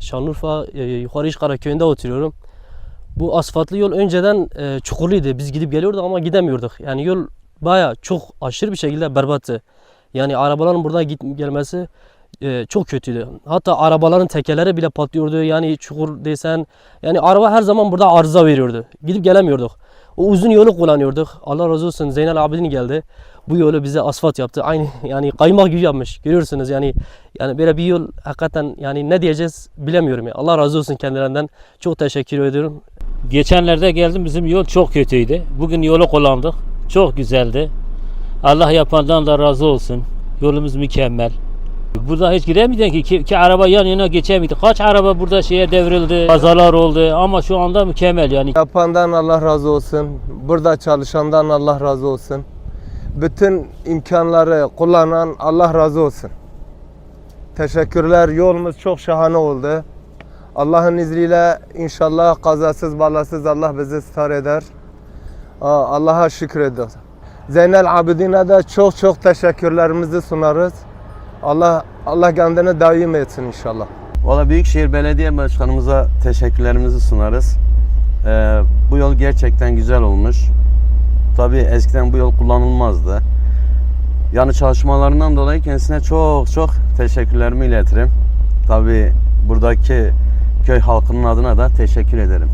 Şanlıurfa e, Yukarı İşkara köyünde oturuyorum. Bu asfaltlı yol önceden e, çukurluydu. Biz gidip geliyorduk ama gidemiyorduk. Yani yol baya çok aşırı bir şekilde berbattı. Yani arabaların buradan git gelmesi e, çok kötüydü. Hatta arabaların tekerleri bile patlıyordu. Yani çukur desen yani araba her zaman burada arıza veriyordu. Gidip gelemiyorduk. O uzun yolu kullanıyorduk. Allah razı olsun Zeynel Abidin geldi. Bu yolu bize asfalt yaptı. Aynı yani kaymak gibi yapmış. Görüyorsunuz yani yani böyle bir yol hakikaten yani ne diyeceğiz bilemiyorum ya. Allah razı olsun kendilerinden. Çok teşekkür ediyorum. Geçenlerde geldim bizim yol çok kötüydü. Bugün yolu kullandık. Çok güzeldi. Allah yapandan da razı olsun. Yolumuz mükemmel. Burada hiç giremedin ki. iki, iki araba yan yana geçemedi. Kaç araba burada şeye devrildi. Kazalar oldu ama şu anda mükemmel yani. Yapandan Allah razı olsun. Burada çalışandan Allah razı olsun. Bütün imkanları kullanan Allah razı olsun. Teşekkürler. Yolumuz çok şahane oldu. Allah'ın izniyle inşallah kazasız balasız Allah bizi star eder. Allah'a şükür ediyoruz. Zeynel Abidin'e de çok çok teşekkürlerimizi sunarız. Allah Allah kendini daim etsin inşallah. Valla Büyükşehir Belediye Başkanımıza teşekkürlerimizi sunarız. Ee, bu yol gerçekten güzel olmuş. Tabii eskiden bu yol kullanılmazdı. Yani çalışmalarından dolayı kendisine çok çok teşekkürlerimi iletirim. Tabii buradaki köy halkının adına da teşekkür ederim.